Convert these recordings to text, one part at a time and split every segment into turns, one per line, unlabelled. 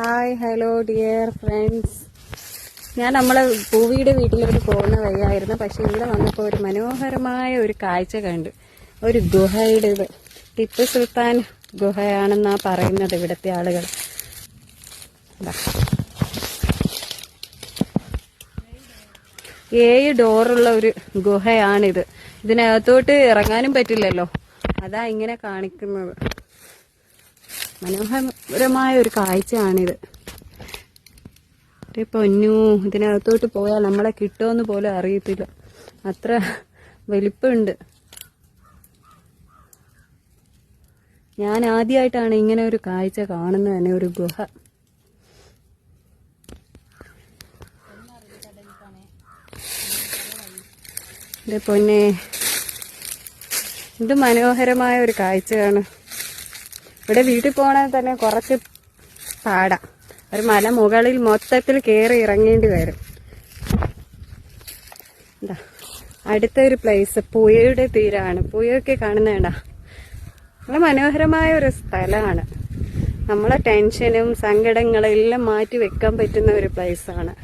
Hi hello dear friends. ഞാൻ നമ്മളെ ഭൂവിയുടെ വീട്ടിലോട്ട് പോകുന്ന വഴിയായിരുന്നു. പക്ഷെ ഇവിടെ വന്നപ്പോൾ ഒരു മനോഹരമായ ഒരു കാഴ്ച കണ്ടു. ഒരു ഗുഹയുടെ ഇത്. ടിപ്പു സുൽത്താൻ ഗുഹയാണെന്നാ പറയുന്നത് ഇവിടുത്തെ ആളുകൾ. ഏഴ് ഡോറുള്ള ഒരു ഗുഹയാണിത്. ഇതിനകത്തോട്ട് ഇറങ്ങാനും പറ്റില്ലല്ലോ. അതാ ഇങ്ങനെ കാണിക്കുന്നത്. മനോഹരമായ ഒരു കാഴ്ചയാണിത്. പൊന്നു ഇതിനകത്തോട്ട് പോയാൽ നമ്മളെ കിട്ടുമെന്ന് പോലും അറിയത്തില്ല. അത്ര വലിപ്പമുണ്ട്. ഞാൻ ആദ്യമായിട്ടാണ് ഇങ്ങനെ ഒരു കാഴ്ച കാണുന്നത് തന്നെ ഒരു ഗുഹ. പൊന്നെ ഇത് മനോഹരമായ ഒരു കാഴ്ചയാണ്. ഇവിടെ വീട്ടിൽ പോകണേ തന്നെ കുറച്ച് പാടാ. ഒരു മല മുകളിൽ മൊത്തത്തിൽ കയറി ഇറങ്ങേണ്ടി വരും. എന്താ അടുത്ത ഒരു പ്ലേസ് പുഴയുടെ തീരാണ്. പുഴയൊക്കെ കാണുന്നേണ്ട നല്ല മനോഹരമായ ഒരു സ്ഥലമാണ്. നമ്മളെ ടെൻഷനും സങ്കടങ്ങളും എല്ലാം മാറ്റി വെക്കാൻ പറ്റുന്ന ഒരു പ്ലേസാണ്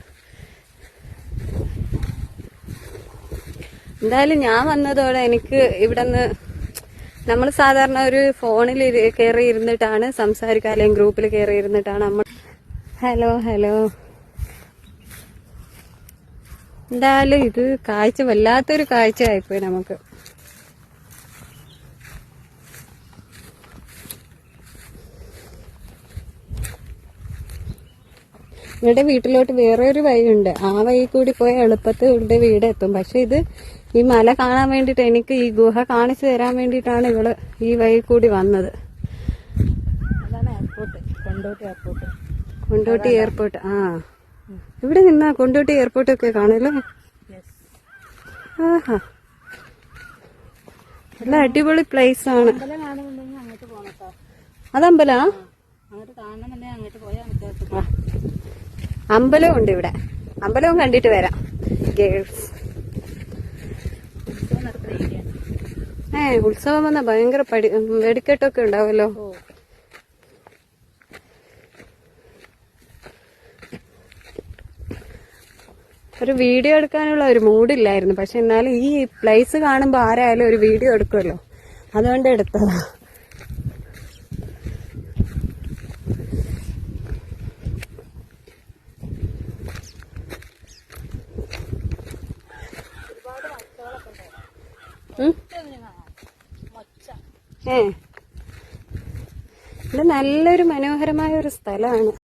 എന്തായാലും ഞാൻ വന്നതോടെ എനിക്ക് ഇവിടുന്ന് നമ്മൾ സാധാരണ ഒരു ഫോണിൽ കയറി ഇരുന്നിട്ടാണ് സംസാരിക്കുക അല്ലെങ്കിൽ ഗ്രൂപ്പിൽ കയറി ഇരുന്നിട്ടാണ് നമ്മൾ ഹലോ ഹലോ. എന്തായാലും ഇത് കാഴ്ച വല്ലാത്തൊരു കാഴ്ച ആയിപ്പോയി നമുക്ക്. ഇവിടെ വീട്ടിലോട്ട് വേറെ ഒരു വഴിയുണ്ട്. ആ വഴി കൂടി പോയ എളുപ്പത്തിൽ ഇവിടെ വീട് എത്തും. പക്ഷെ ഇത് ഈ മല കാണാൻ വേണ്ടിട്ട് എനിക്ക് ഈ ഗുഹ കാണിച്ചു തരാൻ വേണ്ടിയിട്ടാണ് ഇവൾ ഈ വഴി കൂടി വന്നത്.
അതാണ് airport Kondotty airport
Kondotty airport ആ. ഇവിടെ നിന്നാ കൊണ്ടോട്ടി എയർപോർട്ട് ഒക്കെ കാണല്ലേ ആഹാ. നല്ല അടിപൊളി പ്ലേസ് ആണ്. അതമ്പലാ?
അങ്ങോട്ട് കാണണമെന്നുണ്ടെങ്കിൽ അങ്ങോട്ട് പോയാൽ.
അമ്പലവും ഉണ്ട് ഇവിടെ. അമ്പലവും കണ്ടിട്ട് വരാം. ഗേൾസ്. ഏ ഉത്സവം വന്ന ഭയങ്കര പടി വെടിക്കെട്ടൊക്കെ
ഉണ്ടാവല്ലോ
ഒരു വീഡിയോ എടുക്കാനുള്ള ഒരു മൂഡില്ലായിരുന്നു. പക്ഷെ എന്നാലും ഈ പ്ലേസ് കാണുമ്പോൾ ആരായാലും ഒരു വീഡിയോ എടുക്കുമല്ലോ. അതുകൊണ്ട് എടുത്തതാ. ഏ. ഇത് നല്ലൊരു മനോഹരമായ ഒരു സ്ഥലമാണ്.